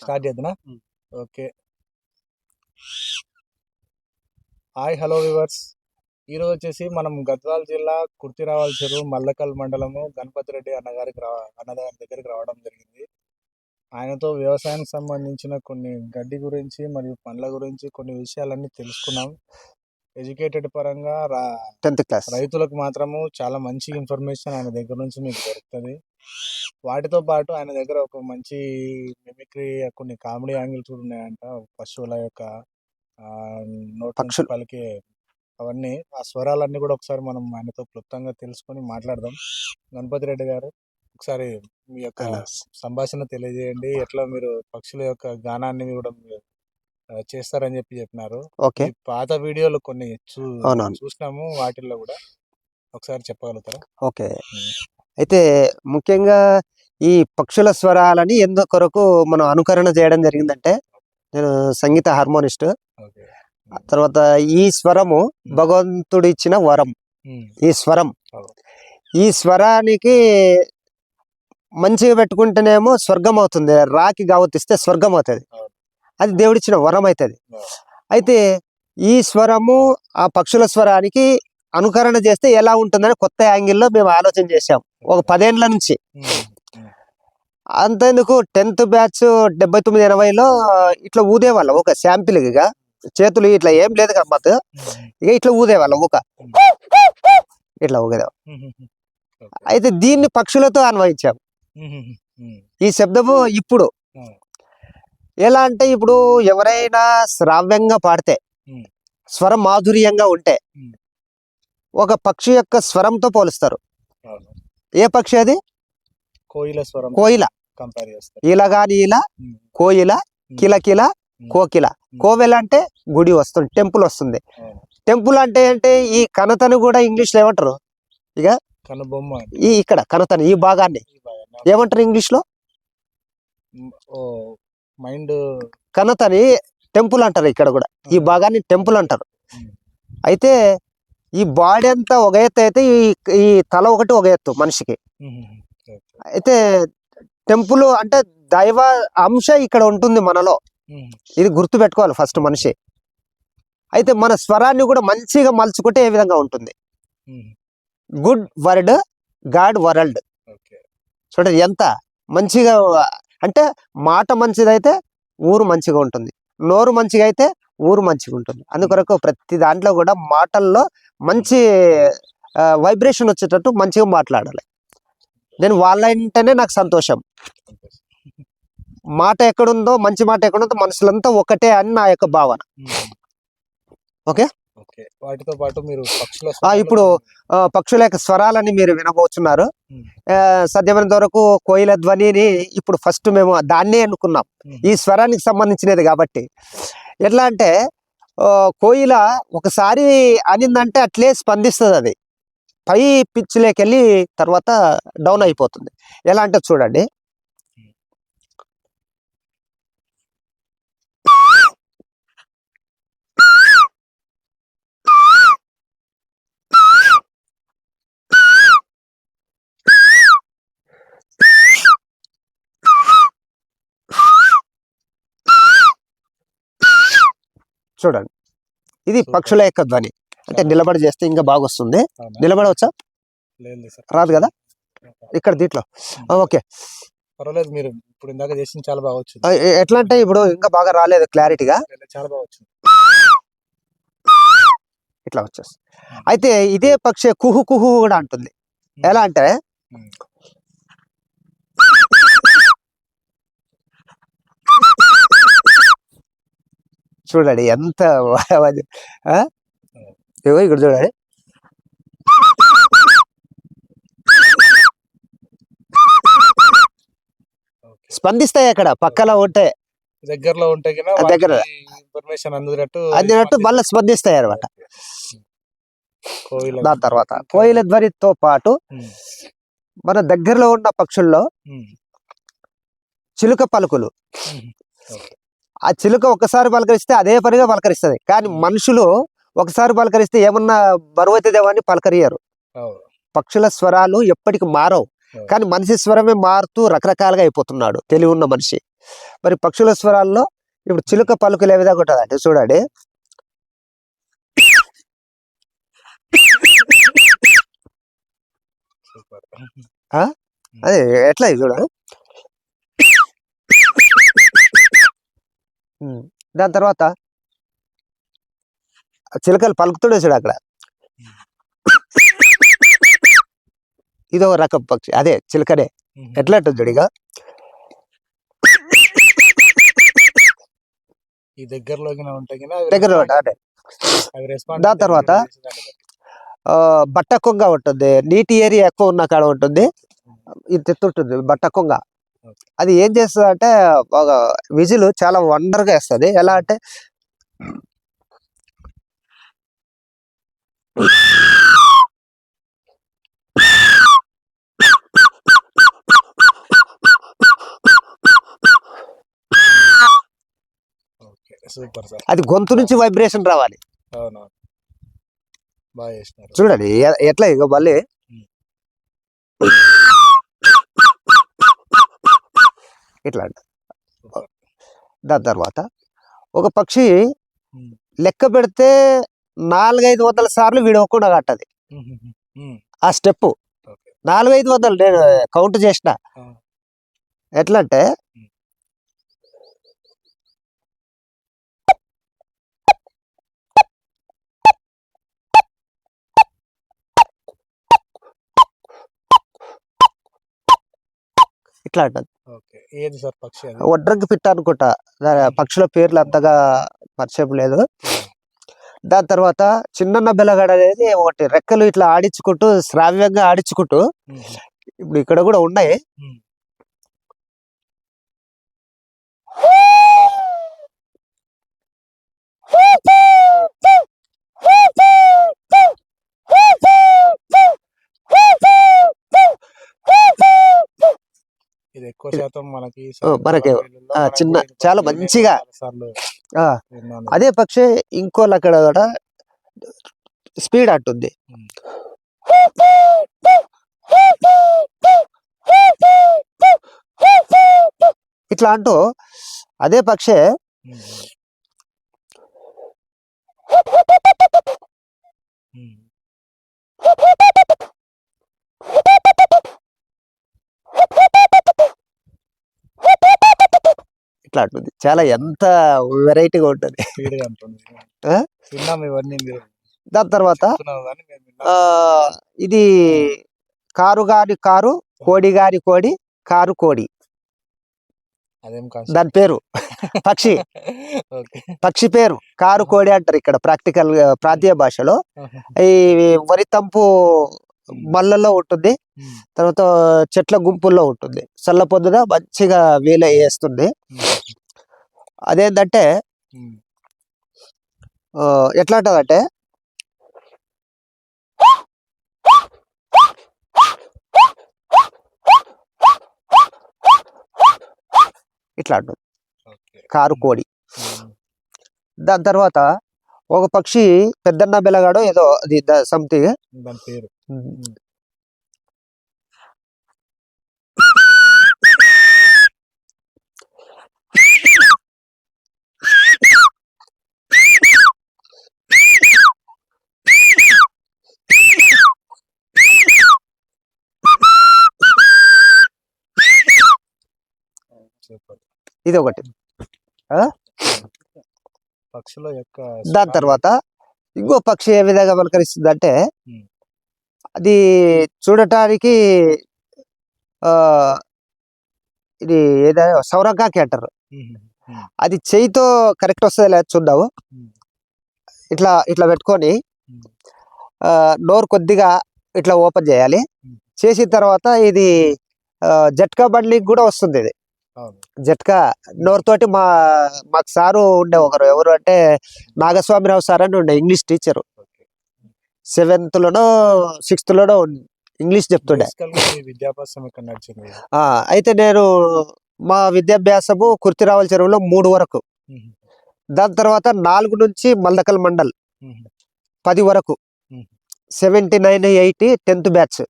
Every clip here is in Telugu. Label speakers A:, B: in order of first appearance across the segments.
A: స్టార్ట్ చేద్దానా
B: um.
A: Okay. Hi hello viewers ఈరోజు వచ్చేసి మనం గద్వాల జిల్లా కుర్తిరావాల చెరువు మల్లకల్ మండలము గణపతి రెడ్డి అన్నగారికి రా అన్నగారి దగ్గరికి రావడం జరిగింది. ఆయనతో వ్యవసాయానికి సంబంధించిన కొన్ని గడ్డి గురించి మరియు పండ్ల గురించి కొన్ని విషయాలన్నీ తెలుసుకున్నాం. ఎడ్యుకేటెడ్ పరంగా రా
B: టెన్త్ క్లాస్.
A: రైతులకు మాత్రము చాలా మంచి ఇన్ఫర్మేషన్ ఆయన దగ్గర నుంచి మీకు దొరుకుతుంది. వాటితో పాటు ఆయన దగ్గర ఒక మంచి మిమిక్రీ కొన్ని కామెడీ యాంగిల్స్ కూడా ఉన్నాయంట. పశువుల యొక్క నోటి
B: పక్షులు.
A: పలికే అవన్నీ ఆ స్వరాలన్నీ కూడా ఒకసారి మనం ఆయనతో క్లుప్తంగా తెలుసుకొని మాట్లాడదాం. గణపతి రెడ్డి గారు ఒకసారి మీ యొక్క సంభాషణ తెలియజేయండి. ఎట్లా మీరు పక్షుల యొక్క గానాన్ని కూడా మీరు, ఆ, చేస్తారని చెప్పి చెప్పినారు.
B: ఓకే.
A: ఈ పాత వీడియోలు కొన్ని చూ
B: అవునవును.
A: చూసినాము. వాటిల్లో కూడా ఒకసారి చెప్పగలుగుతారా?
B: ఓకే. అయితే ముఖ్యంగా ఈ పక్షుల స్వరాలని ఎందుకొరకు మనం అనుకరణ చేయడం జరిగిందంటే నేను సంగీత హార్మోనిస్ట్. తర్వాత ఈ స్వరము భగవంతుడు ఇచ్చిన వరం. ఈ స్వరం. ఈ స్వరానికి మంచిగా పెట్టుకుంటేనేమో స్వర్గం అవుతుంది రాకి గావతిస్తే స్వర్గం అవుతుంది. అది దేవుడిచ్చిన వరం అవుతుంది. అయితే ఈ స్వరము ఆ పక్షుల స్వరానికి అనుకరణ చేస్తే ఎలా ఉంటుందని కొత్త యాంగిల్లో మేము ఆలోచన చేసాం ఒక పదేండ్ల నుంచి. అంతేందుకు టెన్త్ బ్యాచ్ డెబ్బై తొమ్మిది ఎనభైలో ఇట్లా ఊదేవాళ్ళం ఒక శాంపిల్గా చేతులు ఇట్లా ఏం లేదు గమ్మత్ ఇక ఇట్లా ఊదేవాళ్ళం ఒక. ఇట్లా ఊగేదాం. అయితే దీన్ని పక్షులతో అన్వయించాం. ఈ శబ్దము ఇప్పుడు. ఎలా అంటే ఇప్పుడు ఎవరైనా శ్రావ్యంగా పాడితే స్వరం మాధుర్యంగా ఉంటే ఒక పక్షి యొక్క స్వరంతో పోలుస్తారు. ఏ పక్షి అది?
A: కోయిల స్వరం
B: కోయిల.
A: కంపేర్ చేస్తారు
B: ఇలా గాని ఇలా కోయిల కిలకిల కోకిల. కోవెల అంటే గుడి వస్తుంది టెంపుల్ వస్తుంది. టెంపుల్ అంటే అంటే ఈ కనతను కూడా ఇంగ్లీష్లో ఏమంటారు
A: కనుబొమ్మ
B: ఈ ఇక్కడ కనతను ఈ భాగాన్ని. ఏమంటారు
A: ఇంగ్లీష్లో మైండ్
B: కనతని టెంపుల్ అంటారు ఇక్కడ కూడా. ఈ భాగాన్ని టెంపుల్ అంటారు. అయితే ఈ బాడీ అంతా ఒక ఎత్తు అయితే ఈ ఈ తల ఒకటి ఒక ఎత్తు మనిషికి. అయితే టెంపుల్ అంటే దైవ అంశ ఇక్కడ ఉంటుంది మనలో. ఇది గుర్తు పెట్టుకోవాలి ఫస్ట్ మనిషి. అయితే మన స్వరాన్ని కూడా మంచిగా మలుచుకుంటే ఏ విధంగా ఉంటుంది? Good word God world. చూడండి ఎంత మంచిగా అంటే మాట మంచిదైతే ఊరు మంచిగా ఉంటుంది. నోరు మంచిగా అయితే ఊరు మంచిగా ఉంటుంది అందుకొరకు ప్రతి దాంట్లో కూడా మాటల్లో మంచి వైబ్రేషన్ వచ్చేటట్టు మంచిగా మాట్లాడాలి. నేను వాళ్ళ ఇంటనే నాకు సంతోషం. మాట ఎక్కడుందో మంచి మాట ఎక్కడుందో మనుషులంతా ఒకటే అని నా యొక్క భావన. ఓకే?
A: వాటితో పాటు మీరు పక్షుల
B: ఇప్పుడు పక్షుల యొక్క స్వరాలని మీరు వినబోతున్నారు సాధ్యమైనంత వరకు కోయిల ధ్వనిని ఇప్పుడు ఫస్ట్ మేము దాన్నే అనుకున్నాం. ఈ స్వరానికి సంబంధించినది కాబట్టి. ఎట్లా అంటే కోయిల ఒకసారి అనిందంటే అట్లే స్పందిస్తుంది అది. పై పిచ్చిలోకి వెళ్ళి తర్వాత డౌన్ అయిపోతుంది. ఎలా అంటే చూడండి చూడండి. ఇది. పక్షుల యొక్క ధ్వని. అంటే నిలబడి చేస్తే ఇంకా బాగా వస్తుంది? నిలబడవచ్చా? రాదు కదా? ఇక్కడ దీంట్లో. ఓకే.
A: పర్వాలేదు మీరు ఇప్పుడు ఇందాక చేసింది చాలా బాగా వచ్చింది.
B: ఎట్లా అంటే ఇప్పుడు ఇంకా బాగా రాలేదు క్లారిటీగా.
A: చాలా బాగా వచ్చింది.
B: ఇట్లా వచ్చేస్తుంది. అయితే ఇదే పక్షి కుహు కుహు కూడా అంటుంది. ఎలా అంటే చూడండి ఎంత? ఇగో ఇక్కడ చూడండి. స్పందిస్తాయి అక్కడ పక్కన ఉంటే.
A: దగ్గరలో ఉంటే
B: దగ్గర.
A: ఇన్ఫర్మేషన్ అందినట్టు
B: అందినట్టు మళ్ళీ స్పందిస్తాయి అనమాట దాని తర్వాత కోయిల ధ్వనితో పాటు మన దగ్గరలో ఉన్న పక్షుల్లో చిలుక పలుకులు. ఆ చిలుక ఒకసారి పలకరిస్తే అదే పనిగా పలకరిస్తుంది. కానీ మనుషులు ఒకసారి పలకరిస్తే ఏమన్నా బరువు అవుతుందేమో అని పలకరియరు. పక్షుల స్వరాలు ఎప్పటికి మారవు. కానీ మనిషి స్వరమే మారుతూ రకరకాలుగా అయిపోతున్నాడు. తెలివి ఉన్న మనిషి. మరి పక్షుల స్వరాల్లో ఇప్పుడు చిలుక పలుకులు ఏ విధంగా ఉంటుంది అంటే చూడండి. అదే ఎట్లా ఇది దాని తర్వాత చిలకలు పలుకుతుండే అక్కడ. ఇదో రకం పక్షి. అదే చిలకనే. ఎట్లా ఉంటుంది చూడు ఇక
A: ఈ దగ్గరలోకి ఉంటాయి కదా
B: దగ్గర అదే.
A: అవి రెస్పాండ్
B: దాని తర్వాత బట్ట కొంగ ఉంటుంది. నీటి ఏరియా ఎక్కువ ఉన్న కాడ ఉంటుంది. ఇది తెత్తుంటుంది బట్ట కొంగ. అది ఏం చేస్తుంది అంటే ఒక విజిల్ చాలా వండర్గా వేస్తుంది. ఎలా అంటే అది గొంతు నుంచి వైబ్రేషన్ రావాలి. చూడండి ఎట్లా ఇక మళ్ళీ. ఇట్లా దాని తర్వాత ఒక పక్షి. లెక్క పెడితే నాలుగైదు వందల సార్లు విడవకుండా కట్టది. ఆ స్టెప్
A: ఓకే.
B: నాలుగైదు వందలు నేను కౌంట్ చేసిన.
A: ఆ.
B: ఇట్లా అంటది.
A: ఏది సార్ పక్షి
B: పిట్ట అనుకుంటా. పక్షుల పేర్లు అంతగా పరిచయం లేదు. దాని తర్వాత చిన్న బెల్లగాడ అనేది ఒకటి రెక్కలు ఇట్లా ఆడించుకుంటూ శ్రావ్యంగా ఆడించుకుంటూ. ఇప్పుడు ఇక్కడ కూడా ఉన్నాయి.
A: ఇది ఎక్కువ శాతం మనకి
B: మనకి, చిన్న, చాలా మంచిగా. అదే పక్షి ఇంకోళ్ళు అక్కడ కూడా స్పీడ్ అంటుంది
A: ఉమ్.
B: ఇట్లా అంటూ అదే పక్షే ఇట్లా అంటుంది చాలా ఎంత వెరైటీగా ఉంటుంది. దాని తర్వాత ఇది కారు గారి కారు కోడి గారి కోడి కారు కోడి. దాని పేరు పక్షి. పక్షి పేరు. కారు కోడి అంటారు ఇక్కడ ప్రాక్టికల్ ప్రాంతీయ భాషలో. ఈ వరి తంపు మళ్ళల్లో ఉంటుంది. తర్వాత చెట్ల గుంపుల్లో ఉంటుంది. చల్ల పొద్దున మంచిగా వీల వేస్తుంది. అదేంటంటే ఎట్లా అంటదంటే ఇట్లా
A: ఓకే.
B: కారు కోడి. దాని తర్వాత ఒక పక్షి పెద్దన్న బెలగాడు ఏదో అది సంథింగ్
A: దాని పేరు.
B: ఇది ఒకటి
A: పక్షుల యొక్క
B: దాని తర్వాత ఇంకో పక్షి ఏ విధంగా పలకరిస్తుంది అంటే. అది చూడటానికి ఆ ఇది ఏదైనా సౌరకాకి అంటారు.
A: ఉమ్, ఉమ్,
B: అది చేయితో కరెక్ట్ వస్తుంది లేదా చూద్దాము. ఇట్లా ఇట్లా పెట్టుకొని నోరు కొద్దిగా ఇట్లా ఓపెన్ చేయాలి. చేసిన తర్వాత ఇది జట్కా బండ్లికి కూడా వస్తుంది ఇది. జట్కా నోరుతోటి మా మాకు సారు ఉండే ఒకరు. ఎవరు అంటే నాగస్వామిరావు సార్ అని ఉండే ఇంగ్లీష్ టీచరు.
A: ఓకే.
B: సెవెంత్ లోనో సిక్స్త్ లోనో ఇంగ్లీష్ చెప్తుండే.
A: విద్యాభ్యాసం
B: అయితే నేను మా విద్యాభ్యాసము కుర్తిరావల చెరువులో మూడు వరకు. దాని తర్వాత నాలుగు నుంచి మల్దకల్ మండల్ పది వరకు. Seventy nine eighty tenth batch.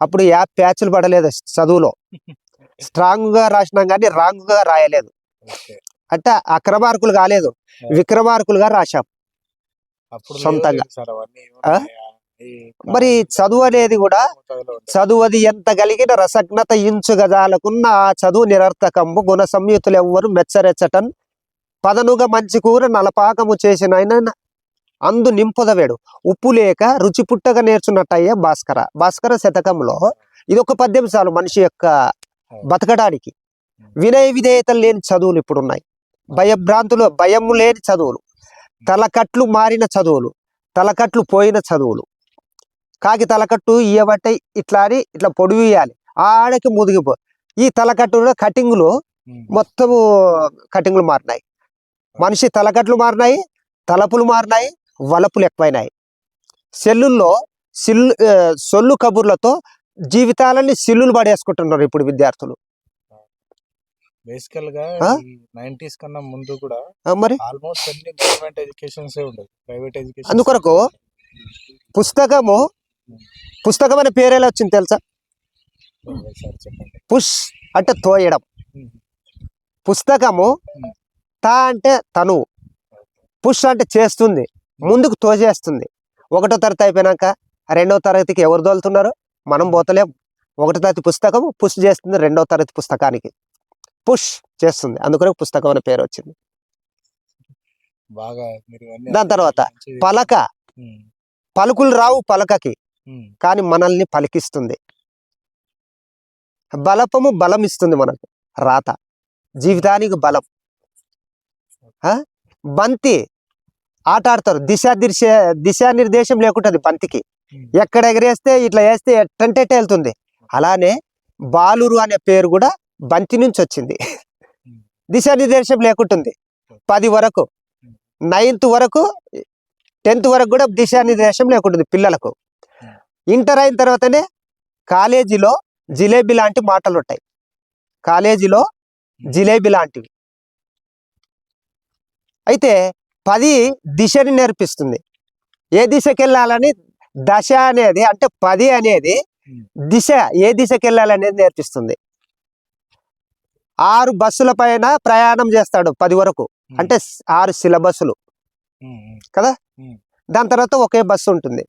B: అప్పుడు యాప్ ప్యాచ్లు పడలేదు చదువులో. స్ట్రాంగ్గా రాసినాం కానీ రాంగ్గా రాయలేదు అంటే అక్రమార్కులు కాలేదు. విక్రమార్కులుగా రాశాం. సొంతంగా. మరి చదువు అనేది కూడా. చదువు అది ఎంత కలిగిన రసజ్ఞత ఇంచు గజాలకున్న ఆ చదువు నిరర్థకంబు గుణ సంయుతులు ఎవ్వరు మెచ్చరెచ్చటన్ పదనుగా మంచి కూర నలపాకము చేసిన ఆయన అందు నింపుదవేడు. ఉప్పు లేక రుచి పుట్టగా నేర్చున్నట్టయ్యే భాస్కర. భాస్కర శతకంలో ఇది ఒక పద్యం చాలు మనిషి యొక్క బతకడానికి. వినయ విధేయతలు లేని చదువులు ఇప్పుడు ఉన్నాయి భయభ్రాంతులు భయం లేని చదువులు. తలకట్లు మారిన చదువులు. తలకట్లు పోయిన చదువులు. కాకి తలకట్టు ఇయ్యబట్టే ఇట్లా అని ఇట్లా పొడివి ఇయ్యాలి. ఆడకి ముదిగిపో ఈ తలకట్టు కటింగ్లు. మొత్తము కటింగ్లు మారినాయి. మనిషి తలకట్లు మారినాయి తలపులు మారినాయి వలపులు ఎక్కువైనాయి. సెల్లుల్లో సిల్లు సొల్లు కబుర్లతో జీవితాలని సిల్లులు పడేసుకుంటున్నారు ఇప్పుడు విద్యార్థులు. బేసికల్గా?
A: నైన్టీస్ కన్నా ముందు కూడా
B: మరి?
A: ఆల్మోస్ట్ అన్ని గవర్నమెంట్ ఎడ్యుకేషన్స్ ఉండదు ప్రైవేట్ ఎడ్యుకేషన్
B: అందుకొరకు పుస్తకము పుస్తకం అనే పేరు ఎలా వచ్చింది తెలుసా? పుష్ అంటే తోయడం. పుస్తకము. తా అంటే తను పుష్ అంటే చేస్తుంది. ముందుకు తోచేస్తుంది ఒకటో తరగతి అయిపోయినాక రెండో తరగతికి ఎవరు తోలుతున్నారు? మనం పోతలేం. ఒకటో తరగతి పుస్తకం పుష్ చేస్తుంది రెండో తరగతి పుస్తకానికి. పుష్ చేస్తుంది. అందుకనే పుస్తకం అనే పేరు వచ్చింది.
A: బాగా
B: దాని తర్వాత పలక. పలుకులు రావు పలకకి. కానీ మనల్ని పలికిస్తుంది. బలపము బలం ఇస్తుంది మనకు. రాత. జీవితానికి బలం? బంతి. ఆట ఆడతారు. దిశ దిశ దిశానిర్దేశం లేకుంటది బంతికి. ఎక్కడ ఎగరేస్తే ఇట్లా వేస్తే ఎట్టంటే వెళ్తుంది. అలానే బాలురు అనే పేరు కూడా బంతి నుంచి వచ్చింది. దిశానిర్దేశం లేకుంటుంది. పది వరకు నైన్త్ వరకు టెన్త్ వరకు కూడా దిశానిర్దేశం లేకుంటుంది పిల్లలకు. ఇంటర్ అయిన తర్వాతనే కాలేజీలో జిలేబీ లాంటి మాటలు ఉంటాయి. కాలేజీలో జిలేబీ లాంటివి. అయితే పది దిశని నేర్పిస్తుంది. ఏ దిశకి వెళ్ళాలని దశ అనేది అంటే పది అనేది. దిశ ఏ దిశకి వెళ్ళాలనేది నేర్పిస్తుంది ఆరు బస్సుల పైన ప్రయాణం చేస్తాడు పది వరకు. అంటే ఆరు సిలబస్సులు.
A: ఉమ్.
B: దాని తర్వాత ఒకే బస్సు ఉంటుంది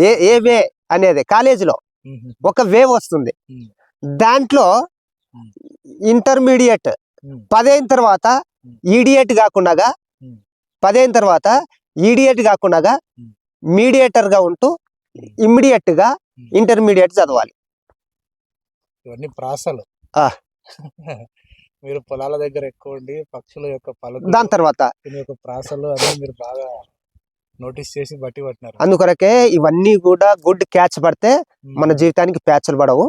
B: ఏ ఏ వే అనేది కాలేజీలో. ఒక వే వస్తుంది. దాంట్లో. ఇంటర్మీడియట్. పదైన తర్వాత. ఈడియట్ కాకుండా. పదైన తర్వాత ఈడియట్ కాకుండా. మీడియేటర్గా ఉంటూ.
A: ఇమ్మీడియట్గా.
B: ఇంటర్మీడియట్ చదవాలి
A: ఇవన్నీ ప్రాసలు
B: ఆ.
A: మీరు పొలాల దగ్గర ఎక్కువ ఉండి పక్షుల యొక్క పలుకు
B: దాని తర్వాత
A: యొక్క ప్రాసలు అన్ని మీరు బాగా నోటీస్ చేసి బట్టి పట్టినారు
B: అందుకొరకే ఇవన్నీ కూడా గుడ్ క్యాచ్ పడితే. మన జీవితానికి ప్యాచ్లు పడవు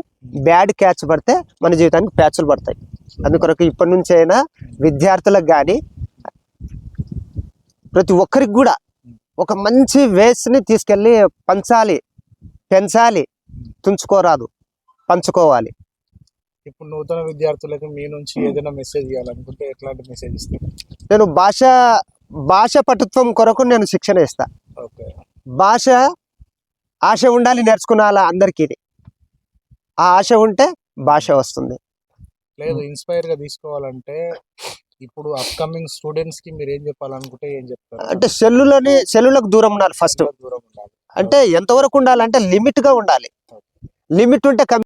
B: బ్యాడ్ క్యాచ్ పడితే మన జీవితానికి ప్యాచ్లు పడతాయి అందుకొరకు ఇప్పటి నుంచి అయినా విద్యార్థులకు కానీ ప్రతి ఒక్కరికి కూడా ఒక మంచి వేస్ని తీసుకెళ్ళి పంచాలి పెంచాలి తుంచుకోరాదు పంచుకోవాలి.
A: ఇప్పుడు నూతన విద్యార్థులకు మీ నుంచి ఏదైనా మెసేజ్ ఇవ్వాలనుకుంటే ఎట్లాంటి మెసేజ్ ఇస్తారు?
B: నేను భాష భాష పటుత్వం కొరకు నేను శిక్షణ ఇస్తా.
A: ఓకే.
B: భాష ఆశ ఉండాలి నేర్చుకున్నాల అందరికీ ఆ ఆశ ఉంటే భాష వస్తుంది.
A: లేదు ఇన్స్పైర్గా తీసుకోవాలంటే ఇప్పుడు అప్కమింగ్ స్టూడెంట్స్కి మీరు ఏం చెప్పాలనుకుంటే ఏం చెప్తారు?
B: అంటే సెల్లులని సెల్లులకు దూరం ఉండాలి ఫస్ట్
A: దూరం ఉండాలి.
B: అంటే ఎంతవరకు ఉండాలంటే లిమిట్గా ఉండాలి. లిమిట్ ఉంటే